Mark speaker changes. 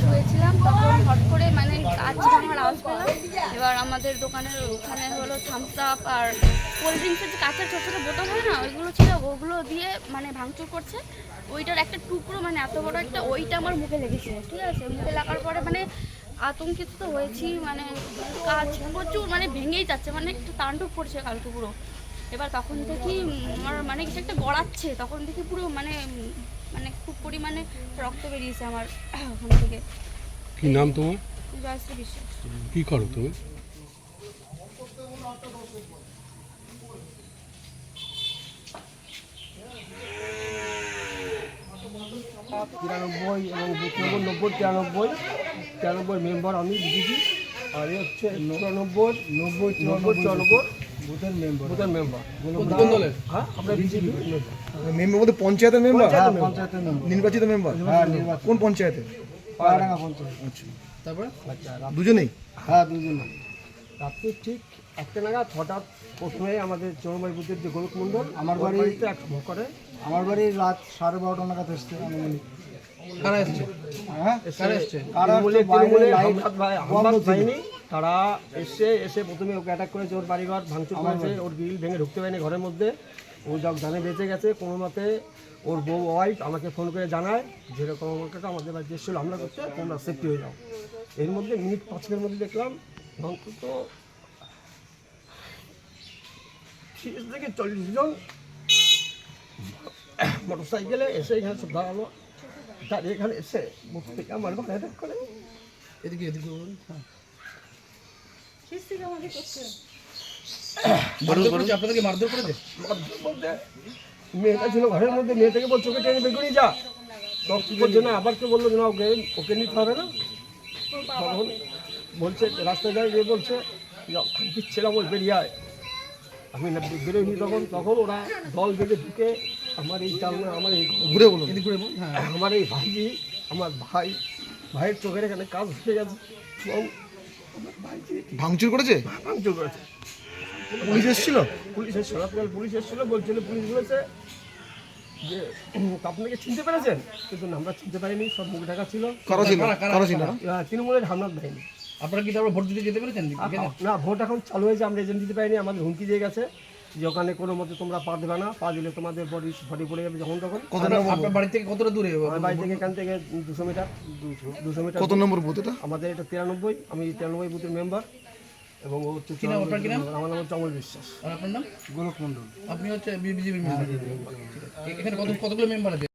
Speaker 1: শুয়েছিলাম, তখন হট করে মানে কাজ ভাঙার আওয়াজ পেলাম এবার আমাদের দোকানের ওখানে হলো থামস আপ আর কোল্ড ড্রিঙ্কসের যে কাঁচের ছোটো ছোটো বোতল হয় না, ওইগুলো ছিল, ওগুলো দিয়ে মানে ভাঙচুর করছে। ওইটার একটা টুকরো মানে এত বড় একটা, ওইটা আমার মুখে লেগেছে, ঠিক আছে? মুখে লাগার পরে মানে আতঙ্কিত তো হয়েছি মানে কাজ প্রচুর মানে ভেঙেই যাচ্ছে মানে একটু তাণ্ডব করছে কালকে পুরো। এবার তখন দেখি আমার মানে কিছু একটা গড়াচ্ছে, তখন দেখি পুরো মানে মানে খুব পরিমাণে রক্ত বেরিয়েছে আমার ওখান থেকে।
Speaker 2: কি নাম তোমার?
Speaker 1: জয়শ্রী বিশ্বাস।
Speaker 2: কি করো তুমি?
Speaker 3: তিরানব্বই এবং নব্বই তিরানব্বই তিরানব্বই মেম্বার আমি বিজেপি আর এ হচ্ছে চুরানব্বই নব্বই নব্বই চুরানব্বই। বুথের মেম্বার বুথের মেম্বার কোন দলের? হ্যাঁ আমরা বিজেপি
Speaker 4: মেম্বার বলতে পঞ্চায়েতের মেম্বার
Speaker 3: পঞ্চায়েতের পঞ্চায়েতের।
Speaker 4: নির্বাচিত মেম্বার
Speaker 3: হ্যাঁ, নির্বাচিত।
Speaker 4: কোন পঞ্চায়েতে?
Speaker 3: পাড়াডাঙ্গা পঞ্চায়েত।
Speaker 4: আচ্ছা।
Speaker 3: তারপরে? আচ্ছা
Speaker 4: দুজনেই?
Speaker 3: হ্যাঁ দুজন রাত্রি ঠিক একটা নাগাদ হঠাৎ প্রথমে আমাদের চরমাই বুথের যে গোলক মণ্ডল আমার বাড়িতে এক করে।
Speaker 5: আমার বাড়ি রাত সাড়ে বারোটা নাগাদ এসছে।
Speaker 3: কারা এসছে?
Speaker 5: হ্যাঁ?
Speaker 3: কারা এসছে?
Speaker 5: কারা লাইট
Speaker 3: ভাই- তারা এসে এসে প্রথমে ওকে অ্যাটাক করেছে ওর বাড়িঘর ভাঙচুর করেছে ওর গ্রিল ভেঙে ঢুকতে পারেনি ঘরের মধ্যে। ও যখন জানে বেঁচে গেছে কোনো মতে ওর বউ ওয়াইফ আমাকে ফোন করে জানায় যেরকম আমার কাছে আমাদের বাড়িতে এসেছিল হামলা করতে তোমরা সেফটি হয়ে যাও। এর মধ্যে মিনিট পাঁচের মধ্যে দেখলাম ভাঙচুর তো তিরিশ থেকে চল্লিশ জন মোটর সাইকেলে এসে এখানে সব দাঁড়াল। তার এখানে এসে মুখ থেকে আমার করে।
Speaker 4: এদিকে এদিকে আপনাদেরকে মারধর করেছে?
Speaker 3: মারধর বলতে? মেয়েটা ছিল ঘরের মধ্যে মেয়েটাকে বলছে ওকে টেনে বেগুনি যা। তখন আবার কে বলল যে না ওকে ওকে নিতে হবে না। তখন বলছে রাস্তায় যায় গিয়ে বলছে দিচ্ছিলাম ওই বেরিয়ে আয়। আমি না বেরোয়নি তখন তখন ওরা দল বেঁধে ঢুকে আমার এই চালনা আমার এই
Speaker 4: ঘুরে বলুন।
Speaker 3: আমার এই ভাইজি আমার ভাই ভাইয়ের চোখের এখানে কাজ হয়ে গেছে। এবং
Speaker 4: ভাঙচুর করেছে?
Speaker 3: ভাঙচুর করেছে।
Speaker 4: পুলিশ এসেছিল?
Speaker 3: পুলিশ এসেছিল। আপনার পুলিশ এসেছিল বলছিল পুলিশ বলেছে যে আপনাকে চিনতে পেরেছেন? কিন্তু আমরা চিনতে পারিনি সব মুখ ঢাকা ছিল।
Speaker 4: কারা ছিল? কারা ছিল?
Speaker 3: তৃণমূলের হামলাত দেয়নি
Speaker 6: আপনারা কি তারপর ভোট দিতে যেতে পেরেছেন?
Speaker 3: না ভোট এখন চালু হয়েছে আমরা এজেন্ট দিতে পারিনি আমাদের হুমকি দিয়ে গেছে। যে ওখানে কোনো মতে তোমরা পা দেবে না পা দিলে তোমাদের বডি বডি পড়ে যাবে যখন তখন।
Speaker 6: আপনার- আপনার বাড়ি থেকে কতটা দূরে?
Speaker 3: আমার বাড়ি থেকে এখান থেকে দুশো মিটার দুশো মিটার
Speaker 4: কত নম্বর বুথ এটা?
Speaker 3: আমাদের এটা তিরানব্বই আমি তিরানব্বই বুথের মেম্বার এবং ও হচ্ছে
Speaker 6: কি নাম আপনার কি নাম?
Speaker 3: আমার নাম চমল বিশ্বাস।
Speaker 6: আর আপনার নাম?
Speaker 5: গোলক মন্ডল
Speaker 6: আপনি হচ্ছে বিজেপি মেম্বার এখানে কত কতগুলো মেম্বার আছে?